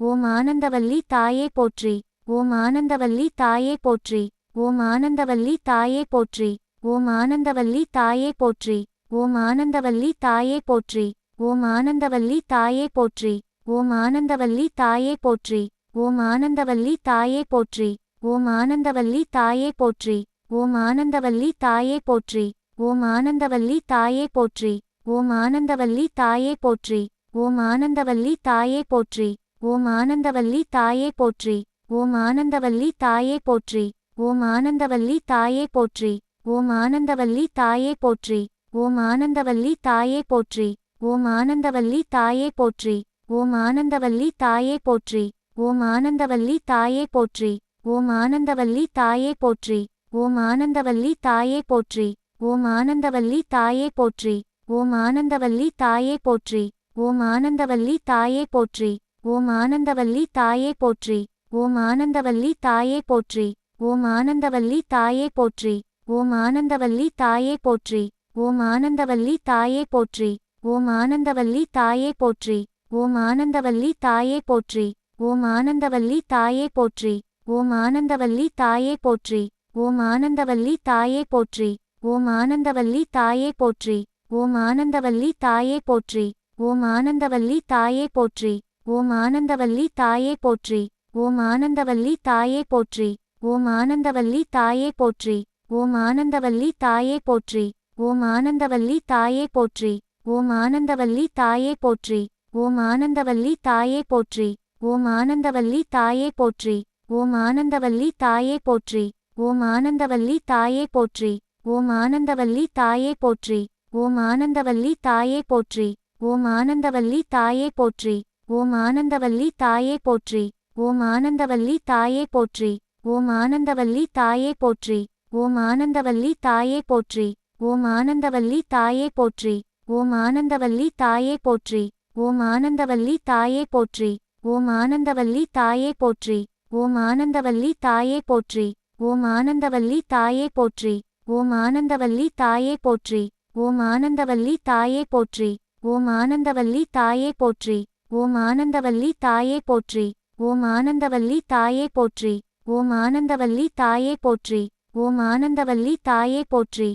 ஓம் ஆனந்தவல்லி தாயே போற்றி ஓம் ஆனந்தவல்லி தாயே போற்றி ஓம் ஆனந்தவல்லி தாயே போற்றி ஓம் ஆனந்தவல்லி தாயே போற்றி ஓம் ஆனந்தவல்லி தாயே போற்றி ஓம் ஆனந்தவல்லி தாயே போற்றி ஓம் ஆனந்தவல்லி தாயே போற்றி ஓம் ஆனந்தவல்லி தாயே போற்றி ஓம் ஆனந்தவல்லி தாயே போற்றி ஓம் ஆனந்தவல்லி தாயே போற்றி ஓம் ஆனந்தவல்லி தாயே போற்றி ஓம் ஆனந்தவல்லி தாயே போற்றி ஓம் ஆனந்தவல்லி தாயே போற்றி ஓம் ஆனந்தவல்லி தாயே போற்றி ஓம் ஆனந்தவல்லி தாயே போற்றி ஓம் ஆனந்தவல்லி தாயே போற்றி ஓம் ஆனந்தவல்லி தாயே போற்றி ஓம் ஆனந்தவல்லி தாயே போற்றி ஓம் ஆனந்தவல்லி தாயே போற்றி ஓம் ஆனந்தவல்லி தாயே போற்றி ஓம் ஆனந்தவல்லி தாயே போற்றி ஓம் ஆனந்தவல்லி தாயே போற்றி ஓம் ஆனந்தவல்லி தாயே போற்றி ஓம் ஆனந்தவல்லி தாயே போற்றி ஓம் ஆனந்தவல்லி தாயே போற்றி ஓம் ஆனந்தவல்லி தாயே போற்றி ஓம் ஆனந்தவல்லி தாயே போற்றி ஓம் ஆனந்தவல்லி தாயே போற்றி ஓம் ஆனந்தவல்லி தாயே போற்றி ஓம் ஆனந்தவல்லி தாயே போற்றி ஓம் ஆனந்தவல்லி தாயே போற்றி ஓம் ஆனந்தவல்லி தாயே போற்றி ஓம் ஆனந்தவல்லி தாயே போற்றி ஓம் ஆனந்தவல்லி தாயே போற்றி ஓம் ஆனந்தவல்லி தாயே போற்றி ஓம் ஆனந்தவல்லி தாயே போற்றி ஓம் ஆனந்தவல்லி தாயே போற்றி ஓம் ஆனந்தவல்லி தாயே போற்றி ஓம் ஆனந்தவல்லி தாயே போற்றி ஓம் ஆனந்தவல்லி தாயே போற்றி ஓம் ஆனந்தவல்லி தாயே போற்றி ஓம் ஆனந்தவல்லி தாயே போற்றி ஓம் ஆனந்தவல்லி தாயே போற்றி ஓம் ஆனந்தவல்லி தாயே போற்றி ஓம் ஆனந்தவல்லி தாயே போற்றி ஓம் ஆனந்தவல்லி தாயே போற்றி ஓம் ஆனந்தவல்லி தாயே போற்றி ஓம் ஆனந்தவல்லி தாயே போற்றி ஓம் ஆனந்தவல்லி தாயே போற்றி ஓம் ஆனந்தவல்லி தாயே போற்றி ஓம் ஆனந்தவல்லி தாயே போற்றி ஓம் ஆனந்தவல்லி தாயே போற்றி ஓம் ஆனந்தவல்லி தாயே போற்றி ஓம் ஆனந்தவல்லி தாயே போற்றி ஓம் ஆனந்தவல்லி தாயே போற்றி ஓம் ஆனந்தவல்லி தாயே போற்றி ஓம் ஆனந்தவல்லி தாயே போற்றி ஓம் ஆனந்தவல்லி தாயே போற்றி ஓம் ஆனந்தவல்லி தாயே போற்றி ஓம் ஆனந்தவல்லி தாயே போற்றி ஓம் ஆனந்தவல்லி தாயே போற்றி ஓம் ஆனந்தவல்லி தாயே போற்றி ஓம் ஆனந்தவல்லி தாயே போற்றி ஓம் ஆனந்தவல்லி தாயே போற்றி ஓம் ஆனந்தவல்லி தாயே போற்றி ஓம் ஆனந்தவல்லி தாயே போற்றி. ஓம் ஆனந்தவல்லி தாயே போற்றி. ஓம் ஆனந்தவல்லி தாயே போற்றி. ஓம் ஆனந்தவல்லி தாயே போற்றி.